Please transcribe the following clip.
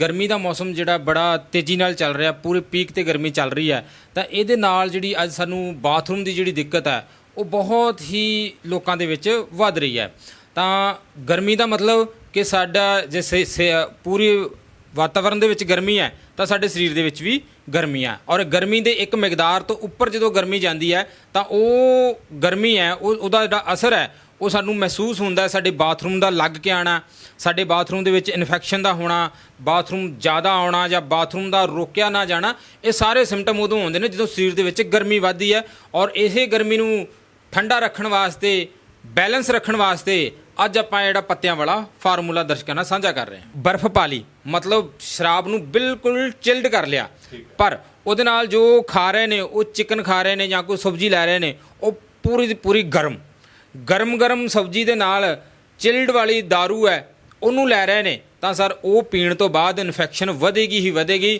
ਗਰਮੀ ਦਾ ਮੌਸਮ ਜਿਹੜਾ ਬੜਾ ਤੇਜ਼ੀ ਨਾਲ ਚੱਲ ਰਿਹਾ, ਪੂਰੇ ਪੀਕ ਤੇ ਗਰਮੀ ਚੱਲ ਰਹੀ ਹੈ, ਤਾਂ ਇਹਦੇ ਨਾਲ ਜਿਹੜੀ ਅੱਜ ਸਾਨੂੰ ਬਾਥਰੂਮ ਦੀ ਜਿਹੜੀ ਦਿੱਕਤ ਹੈ, ਉਹ ਬਹੁਤ ਹੀ ਲੋਕਾਂ ਦੇ ਵਿੱਚ ਵੱਧ ਰਹੀ ਹੈ। ਤਾਂ ਗਰਮੀ ਦਾ ਮਤਲਬ ਕਿ ਸਾਡਾ ਜੇ ਸੇ- ਪੂਰੀ ਵਾਤਾਵਰਣ ਦੇ ਵਿੱਚ ਗਰਮੀ ਹੈ, ਤਾਂ ਸਾਡੇ ਸਰੀਰ ਦੇ ਵਿੱਚ ਵੀ ਗਰਮੀ ਹੈ। ਔਰ ਗਰਮੀ ਦੇ ਇੱਕ ਮਿਕਦਾਰ ਤੋਂ ਉੱਪਰ ਜਦੋਂ ਗਰਮੀ ਜਾਂਦੀ ਹੈ, ਤਾਂ ਉਹ ਗਰਮੀ ਹੈ, ਉਹ, ਉਹਦਾ ਜਿਹੜਾ ਅਸਰ ਹੈ ਉਹ ਸਾਨੂੰ ਮਹਿਸੂਸ ਹੁੰਦਾ ਸਾਡੇ ਬਾਥਰੂਮ ਦਾ ਲੱਗ ਕੇ ਆਣਾ ਸਾਡੇ ਬਾਥਰੂਮ ਦੇ ਵਿੱਚ ਇਨਫੈਕਸ਼ਨ ਦਾ ਹੋਣਾ ਬਾਥਰੂਮ ਜ਼ਿਆਦਾ ਆਉਣਾ ਜਾਂ ਬਾਥਰੂਮ ਦਾ ਰੋਕਿਆ ਨਾ ਜਾਣਾ ਇਹ ਸਾਰੇ ਸਿੰਪਟਮ ਉਦੋਂ ਆਉਂਦੇ ਨੇ ਜਦੋਂ ਸਰੀਰ ਦੇ ਵਿੱਚ ਗਰਮੀ ਵੱਧਦੀ ਹੈ ਔਰ ਇਸੇ ਗਰਮੀ ਨੂੰ ਠੰਡਾ ਰੱਖਣ ਵਾਸਤੇ ਬੈਲੈਂਸ ਰੱਖਣ ਵਾਸਤੇ ਅੱਜ ਆਪਾਂ ਜਿਹੜਾ ਪੱਤਿਆਂ ਵਾਲਾ ਫਾਰਮੂਲਾ ਦਰਸ਼ਕਾਂ ਨਾਲ ਸਾਂਝਾ ਕਰ ਰਹੇ ਹਾਂ। ਬਰਫ਼ ਪਾ ਲਈ ਮਤਲਬ ਸ਼ਰਾਬ ਨੂੰ ਬਿਲਕੁਲ ਚਿਲਡ ਕਰ ਲਿਆ। ਪਰ ਉਹਦੇ ਨਾਲ ਜੋ ਖਾ ਰਹੇ ਨੇ ਉਹ ਚਿਕਨ ਖਾ ਰਹੇ ਨੇ ਜਾਂ ਕੋਈ ਸਬਜ਼ੀ ਲੈ ਰਹੇ ਨੇ ਉਹ ਪੂਰੀ ਦੀ ਪੂਰੀ ਗਰਮ। ਗਰਮ ਗਰਮ ਸਬਜ਼ੀ ਦੇ ਨਾਲ ਚਿਲਡ ਵਾਲੀ दारू ਹੈ, ਉਹਨੂੰ ਲੈ ਰਹੇ ਨੇ। ਤਾਂ ਸਰ, ਉਹ ਪੀਣ ਤੋਂ ਬਾਅਦ ਇਨਫੈਕਸ਼ਨ ਵਧੇਗੀ ਹੀ ਵਧੇਗੀ।